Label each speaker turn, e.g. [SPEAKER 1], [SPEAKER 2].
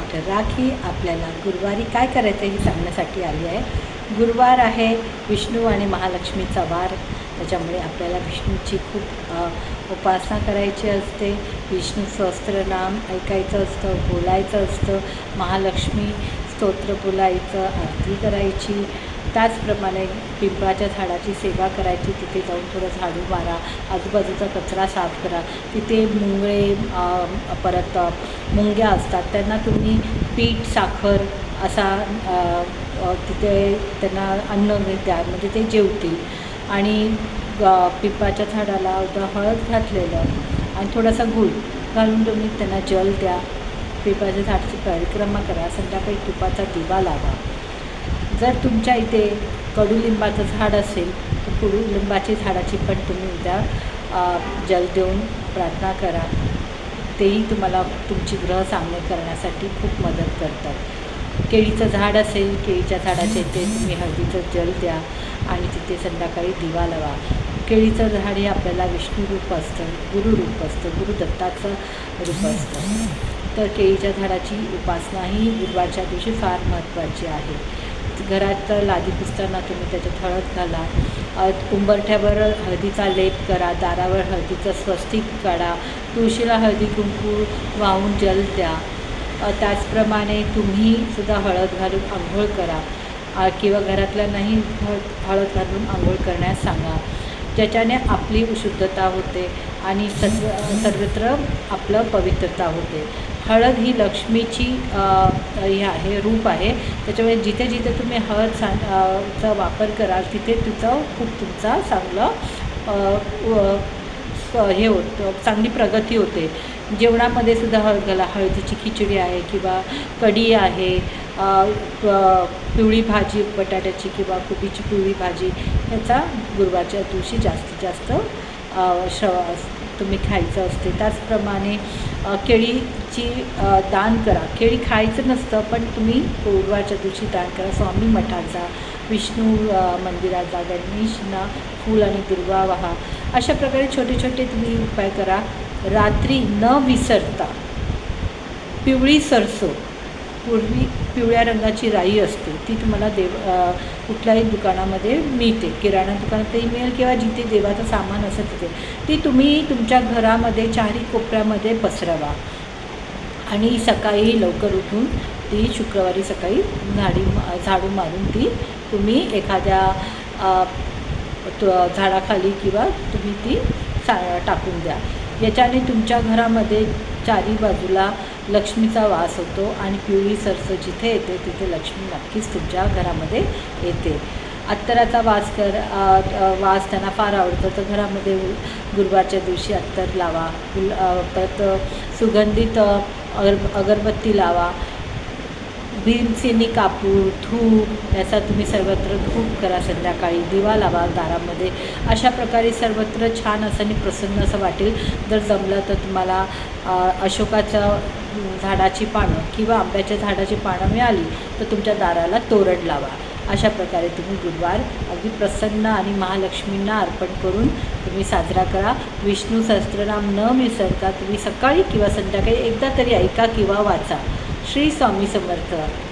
[SPEAKER 1] Doctor rakhi आपल्याला गुरुवारी काय करायचं हे सांगण्यासाठी आली आहे. गुरुवार आहे विष्णू आणि महालक्ष्मीचा वार. त्याच्यामुळे आपल्याला विष्णूची खूप उपासना करायची असते. विष्णू सहस्त्रनाम ऐकायचं असतं बोलायचं असतं. महालक्ष्मी स्तोत्र बोलायचं आरती करायची. त्याचप्रमाणे पिंपळाच्या झाडाची सेवा करायची तिथे जाऊन थोडं झाडू मारा आजूबाजूचा कचरा साफ करा. तिथे मुंगळे परत मुंग्या असतात त्यांना तुम्ही पीठ साखर असा तिथे त्यांना अन्न द्या म्हणजे ते जेवतील. आणि पिंपळाच्या झाडाला हळद घातलेलं आणि थोडासा गूळ घालून तुम्ही त्यांना जल द्या. पिंपळाच्या झाडाची परिक्रमा करा. संध्याकाळी तुपाचा दिवा लावा. जर तुमच्या इथे कडुलिंबाचं झाड असेल तर कडुलिंबाची झाडाची पण तुम्ही उद्या जल देऊन प्रार्थना करा. तेही तुम्हाला तुमची ग्रह चांगले करण्यासाठी खूप मदत करतात. केळीचं झाड असेल केळीच्या झाडाच्या इथे तुम्ही हळदीचं जल द्या आणि तिथे संध्याकाळी दिवा लावा. केळीचं झाड हे आपल्याला विष्णू रूप असतं गुरुरूप असतं गुरुदत्ताचं रूप असतं. तर केळीच्या झाडाची उपासना ही गुरुवारच्या दिवशी फार महत्त्वाची आहे. घरात लादी पुसताना तुम्ही त्याच्यात हळद घाला. अ, उंबरठ्यावर हळदीचा लेप करा दारावर हळदीचं स्वस्तिक काढा. तुळशीला हळदी कुंकू वाहून जल द्या. त्याचप्रमाणे तुम्ही सुद्धा हळद घालून आंघोळ करा. किंवा घरातल्यांनाही हळद हळद घालून आंघोळ करण्यास सांगा. ज्याच्याने आपली शुद्धता होते आणि सर्व सर्वत्र आपलं पवित्रता होते. हळद ही लक्ष्मीची हे आहे रूप आहे. त्याच्यामुळे जिथे जिथे तुम्ही हळद सा चा वापर कराल तिथे तिचं खूप तुमचा चांगलं व- हे होतं चांगली प्रगती होते. जेवणामध्ये सुद्धा हळद घाला. हळदीची खिचडी आहे किंवा कढी आहे. पिवळी भाजी बटाट्याची किंवा कोबीची पिवळी भाजी ह्याचा गुरुवारच्या दिवशी जास्तीत जास्त अ, श्रव तुम्ही खायचं असते. त्याचप्रमाणे केळीची दान करा. केळी खायचं नसतं पण तुम्ही गुरुवारच्या दिवशी दान करा. स्वामी मठाचा विष्णू मंदिराचा गणेशना फूल आणि दुर्वा वाहा. अशा प्रकारे छोटे छोटे तुम्ही उपाय करा. रात्री न विसरता पिवळी सरसो पूर्वी पिवळ्या रंगाची राई असते. ती तुम्हाला देव कुठल्याही दुकानामध्ये मिळते. किराणा दुकानातही मिळेल किंवा जिथे देवाचं सामान असेल तिथे. ती तुम्ही तुमच्या घरामध्ये चारही कोपऱ्यामध्ये पसरवा. आणि सकाळी लवकर उठून ती शुक्रवारी सकाळी झाडी मा- झाडू मारून ती तुम्ही एखाद्या त- झाडाखाली किंवा तुम्ही ती सा टाकून द्या. याच्याने तुमच्या घरामध्ये चारी बाजूला लक्ष्मीचा वास होतो आणि पिवळी सरसं जिथे येते तिथे लक्ष्मी नक्कीच तुमच्या घरामध्ये येते. अत्तराचा वास कर वास त्यांना फार आवडतो. तर घरामध्ये गुरुवारच्या दिवशी अत्तर लावा फुल परत सुगंधित अगर अगरबत्ती लावा. भीमसेनी कापूर धूप याचा तुम्ही सर्वत्र धूप करा संध्याकाळी दिवा लावा दारामध्ये. अशा प्रकारे सर्वत्र छान असं आणि प्रसन्न असं वाटेल. जर जमलं तर तुम्हाला अशोकाच्या झाडाची पानं किंवा आंब्याच्या झाडाची पानं मिळाली तर तुमच्या दाराला तोरण लावा. अशा प्रकारे तुम्ही गुरुवार अगदी प्रसन्न आणि महालक्ष्मींना अर्पण करून तुम्ही साजरा करा. विष्णू सहस्त्रनाम न मिसळता तुम्ही सकाळी किंवा संध्याकाळी एकदा तरी ऐका किंवा वाचा. श्री स्वामी समर्थ.